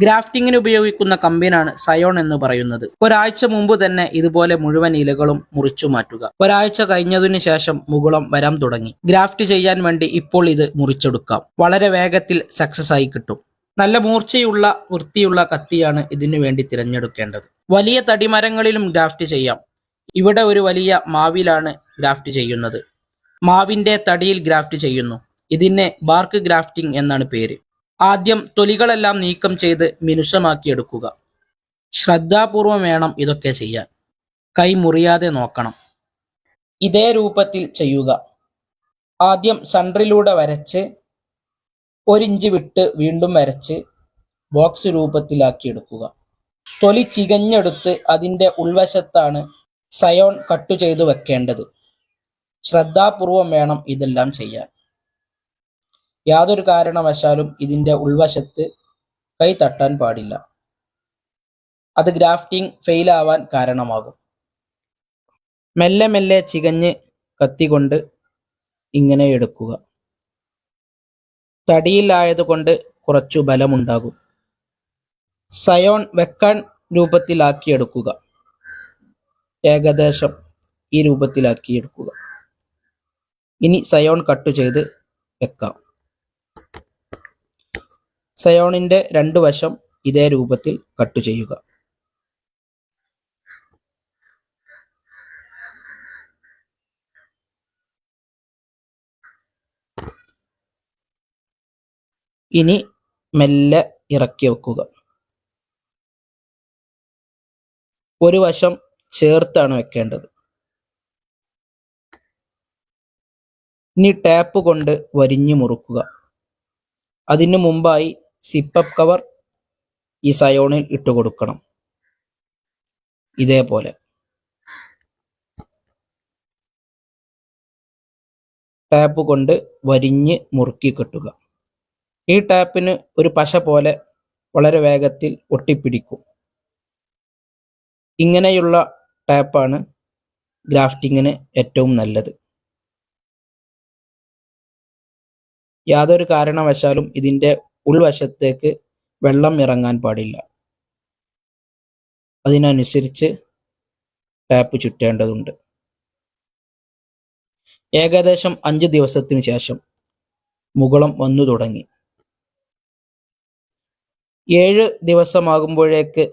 ഗ്രാഫ്റ്റിങ്ങിന് ഉപയോഗിക്കുന്ന കമ്പിനാണ് സയോൺ എന്ന് പറയുന്നത്. ഒരാഴ്ച മുമ്പ് തന്നെ ഇതുപോലെ മുഴുവൻ ഇലകളും മുറിച്ചു മാറ്റുക. ഒരാഴ്ച കഴിഞ്ഞതിനു ശേഷം മുകുളം വരാൻ തുടങ്ങി. ഗ്രാഫ്റ്റ് ചെയ്യാൻ വേണ്ടി ഇപ്പോൾ ഇത് മുറിച്ചെടുക്കാം. വളരെ വേഗത്തിൽ സക്സസ് ആയി കിട്ടും. നല്ല മൂർച്ചയുള്ള വൃത്തിയുള്ള കത്തിയാണ് ഇതിനു വേണ്ടി തിരഞ്ഞെടുക്കേണ്ടത്. വലിയ തടിമരങ്ങളിലും ഗ്രാഫ്റ്റ് ചെയ്യാം. ഇവിടെ ഒരു വലിയ മാവിലാണ് ഗ്രാഫ്റ്റ് ചെയ്യുന്നത്. മാവിന്റെ തടിയിൽ ഗ്രാഫ്റ്റ് ചെയ്യുന്നു. ഇതിനെ ബാർക്ക് ഗ്രാഫ്റ്റിംഗ് എന്നാണ് പേര്. ആദ്യം തൊലികളെല്ലാം നീക്കം ചെയ്ത് മിനുസമാക്കിയെടുക്കുക. ശ്രദ്ധാപൂർവം വേണം ഇതൊക്കെ ചെയ്യാൻ. കൈ മുറിയാതെ നോക്കണം. ഇതേ രൂപത്തിൽ ചെയ്യുക. ആദ്യം സൺറിലൂടെ വരച്ച് ഒരിഞ്ച് വിട്ട് വീണ്ടും വരച്ച് ബോക്സ് രൂപത്തിലാക്കിയെടുക്കുക. തൊലി ചികഞ്ഞെടുത്ത് അതിന്റെ ഉൾവശത്താണ് സയോൺ കട്ട് ചെയ്തു വെക്കേണ്ടത്. ശ്രദ്ധാപൂർവം വേണം ഇതെല്ലാം ചെയ്യാൻ. യാതൊരു കാരണവശാലും ഇതിന്റെ ഉൾവശത്ത് കൈ തട്ടാൻ പാടില്ല. അത് ഗ്രാഫ്റ്റിംഗ് ഫെയിലാവാൻ കാരണമാകും. മെല്ലെ മെല്ലെ ചികഞ്ഞ് കത്തികൊണ്ട് ഇങ്ങനെ എടുക്കുക. തടിയിലായതുകൊണ്ട് കുറച്ചു ബലമുണ്ടാകും. സയോൺ വെക്കാൻ രൂപത്തിലാക്കിയെടുക്കുക. ഏകദേശം ഈ രൂപത്തിലാക്കിയെടുക്കുക. ഇനി സയോൺ കട്ട് ചെയ്ത് വെക്കാം. സയോണിന്റെ രണ്ടു വശം ഇതേ രൂപത്തിൽ കട്ട് ചെയ്യുക. ഇനി മെല്ലെ ഇറക്കി വെക്കുക. ഒരു വശം ചേർത്താണ് വെക്കേണ്ടത്. ഇനി ടാപ്പ് കൊണ്ട് വരിഞ്ഞു മുറുക്കുക. അതിനു മുമ്പായി സിപ്പപ്പ് കവർ ഈ സയോണിൽ ഇട്ട് കൊടുക്കണം. ഇതേപോലെ. ടാപ്പ് കൊണ്ട് വരിഞ്ഞ് മുറുക്കി കെട്ടുക. ഈ ടാപ്പിന് ഒരു പശ പോലെ വളരെ വേഗത്തിൽ ഒട്ടിപ്പിടിക്കും. ഇങ്ങനെയുള്ള ടാപ്പാണ് ഗ്രാഫ്റ്റിങ്ങിന് ഏറ്റവും നല്ലത്. യാതൊരു കാരണവശാലും ഇതിന്റെ ഉൾവശത്തേക്ക് വെള്ളം ഇറങ്ങാൻ പാടില്ല. അതിനനുസരിച്ച് ടാപ്പ് ചുറ്റേണ്ടതുണ്ട്. ഏകദേശം അഞ്ച് ദിവസത്തിനു ശേഷം മുകളം വന്നു തുടങ്ങി. ഏഴ് ദിവസമാകുമ്പോഴേക്ക്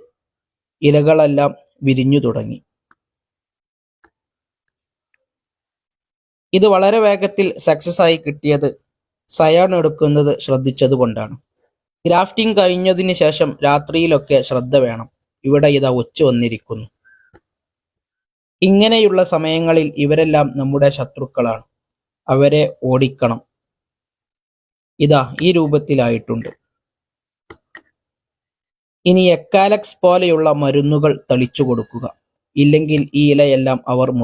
ഇലകളെല്ലാം വിരിഞ്ഞു തുടങ്ങി. ഇത് വളരെ വേഗത്തിൽ സക്സസ് ആയി കിട്ടിയത് സയാൺ എടുക്കുന്നത് ശ്രദ്ധിച്ചതുകൊണ്ടാണ് ഗ്രാഫ്റ്റിംഗ് കഴിഞ്ഞതിന് ശേഷം രാത്രിയിലൊക്കെ ശ്രദ്ധ വേണം. ഇവിടെ ഇതാ ഒച്ചു വന്നിരിക്കുന്നു. ഇങ്ങനെയുള്ള സമയങ്ങളിൽ ഇവരെല്ലാം നമ്മുടെ ശത്രുക്കളാണ്. അവരെ ഓടിക്കണം. ഇതാ ഈ രൂപത്തിലായിട്ടുണ്ട്. ഇനി എക്കാലക്സ് പോലെയുള്ള മരുന്നുകൾ തളിച്ചു കൊടുക്കുക. ഇല്ലെങ്കിൽ ഈ ഇലയെല്ലാം അവർ